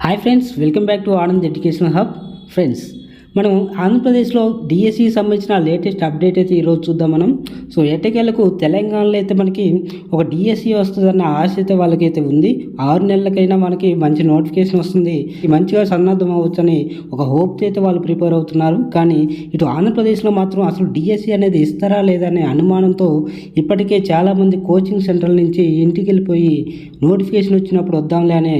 Hi friends, welcome back to Anand Educational Hub. Friends, మనం ఆంధ్రప్రదేశ్లో డిఎస్సికి సంబంధించిన లేటెస్ట్ అప్డేట్ అయితే ఈరోజు చూద్దాం మనం. సో ఎట్టకేళ్ళకు తెలంగాణలో అయితే మనకి ఒక డిఎస్సి వస్తుందన్న ఆశ అయితే వాళ్ళకైతే ఉంది. ఆరు నెలలకైనా మనకి మంచి నోటిఫికేషన్ వస్తుంది. మంచిగా సన్నద్ధం అవ్వచ్చని ఒక హోప్ అయితే వాళ్ళు ప్రిపేర్ అవుతున్నారు. కానీ ఇటు ఆంధ్రప్రదేశ్లో మాత్రం అసలు డిఎస్సి అనేది ఇస్తారా లేదా అనే అనుమానంతో ఇప్పటికే చాలామంది కోచింగ్ సెంటర్ల నుంచి ఇంటికి వెళ్ళిపోయి నోటిఫికేషన్ వచ్చినప్పుడు వద్దాంలే అని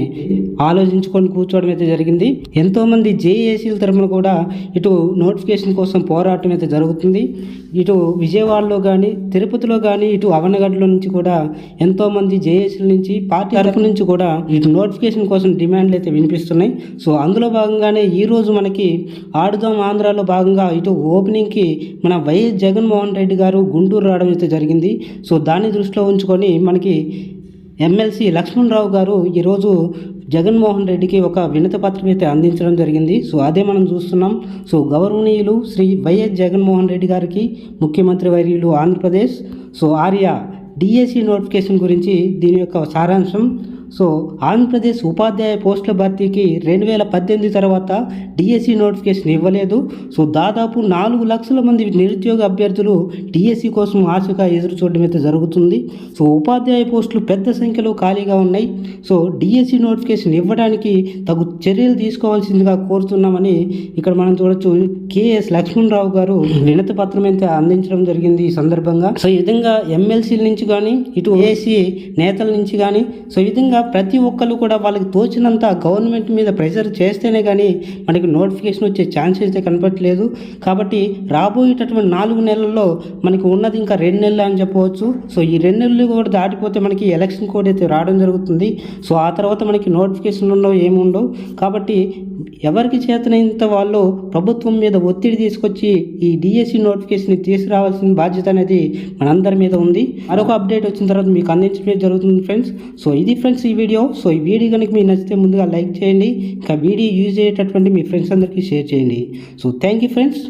ఆలోచించుకొని కూర్చోవడం అయితే జరిగింది. ఎంతోమంది జేఏసీల తరఫున కూడా ఇటు నోటిఫికేషన్ కోసం పోరాటం అయితే జరుగుతుంది. ఇటు విజయవాడలో కానీ తిరుపతిలో కానీ ఇటు అవనగడ్డలో నుంచి కూడా ఎంతోమంది జేఏసీల నుంచి పార్టీ తరపు నుంచి కూడా ఇటు నోటిఫికేషన్ కోసం డిమాండ్లు అయితే వినిపిస్తున్నాయి. సో అందులో భాగంగానే ఈరోజు మనకి ఆడుదాం ఆంధ్రాలో భాగంగా ఇటు ఓపెనింగ్కి మన వైఎస్ జగన్మోహన్ రెడ్డి గారు గుంటూరు రావడం అయితే జరిగింది. సో దాన్ని దృష్టిలో ఉంచుకొని మనకి ఎమ్మెల్సీ లక్ష్మణరావు గారు ఈరోజు జగన్మోహన్ రెడ్డికి ఒక వినతి పత్రం అయితే అందించడం జరిగింది. సో అదే మనం చూస్తున్నాం. సో గౌరవనీయులు శ్రీ వైఎస్ జగన్మోహన్ రెడ్డి గారికి ముఖ్యమంత్రి వర్యులు ఆంధ్రప్రదేశ్. సో ఆర్య డిఎస్సి నోటిఫికేషన్ గురించి దీని యొక్క సారాంశం. సో ఆంధ్రప్రదేశ్ ఉపాధ్యాయ పోస్టుల భర్తీకి రెండు వేల పద్దెనిమిది తర్వాత డిఎస్సి నోటిఫికేషన్ ఇవ్వలేదు. సో దాదాపు నాలుగు లక్షల మంది నిరుద్యోగ అభ్యర్థులు డిఎస్సి కోసం ఆశగా ఎదురు చూడడం అయితే జరుగుతుంది. సో ఉపాధ్యాయ పోస్టులు పెద్ద సంఖ్యలో ఖాళీగా ఉన్నాయి. సో డిఎస్సి నోటిఫికేషన్ ఇవ్వడానికి తగు చర్యలు తీసుకోవాల్సిందిగా కోరుతున్నామని ఇక్కడ మనం చూడొచ్చు. కేఎస్ లక్ష్మణరావు గారు వినతి పత్రం అయితే అందించడం జరిగింది ఈ సందర్భంగా. సో ఈ విధంగా ఎమ్మెల్సీల నుంచి కానీ ఇటు ఏసీ నేతల నుంచి కానీ సో ఈ విధంగా ప్రతి ఒక్కరు కూడా వాళ్ళకి తోచినంత గవర్నమెంట్ మీద ప్రెషర్ చేస్తేనే కానీ మనకి నోటిఫికేషన్ వచ్చే ఛాన్స్ అయితే కనపట్లేదు కాబట్టి రాబోయేటటువంటి నాలుగు నెలల్లో మనకి ఉన్నది ఇంకా రెండు నెలలు అని చెప్పవచ్చు. సో ఈ రెండు నెలలు కూడా దాటిపోతే మనకి ఎలక్షన్ కోడ్ అయితే రావడం జరుగుతుంది. సో ఆ తర్వాత మనకి నోటిఫికేషన్ ఉండవు ఏముండవు కాబట్టి ఎవరికి చేతనైనంత వాళ్ళు ప్రభుత్వం మీద ఒత్తిడి తీసుకొచ్చి ఈ డిఎస్సి నోటిఫికేషన్ తీసుకురావాల్సిన బాధ్యత అనేది మనందరి మీద ఉంది. మరొక అప్డేట్ వచ్చిన తర్వాత మీకు అందించడం జరుగుతుంది ఫ్రెండ్స్. సో ఇది ఫ్రెండ్స్ ఫ్రెండ్స్ ఈ వీడియో. సో ఈ వీడియో కనుక మీకు నచ్చితే ముందుగా లైక్ చేయండి. ఇంకా వీడియో యూజ్ అయ్యేటటువంటి మీ ఫ్రెండ్స్ అందరికీ షేర్ చేయండి. So thank you friends.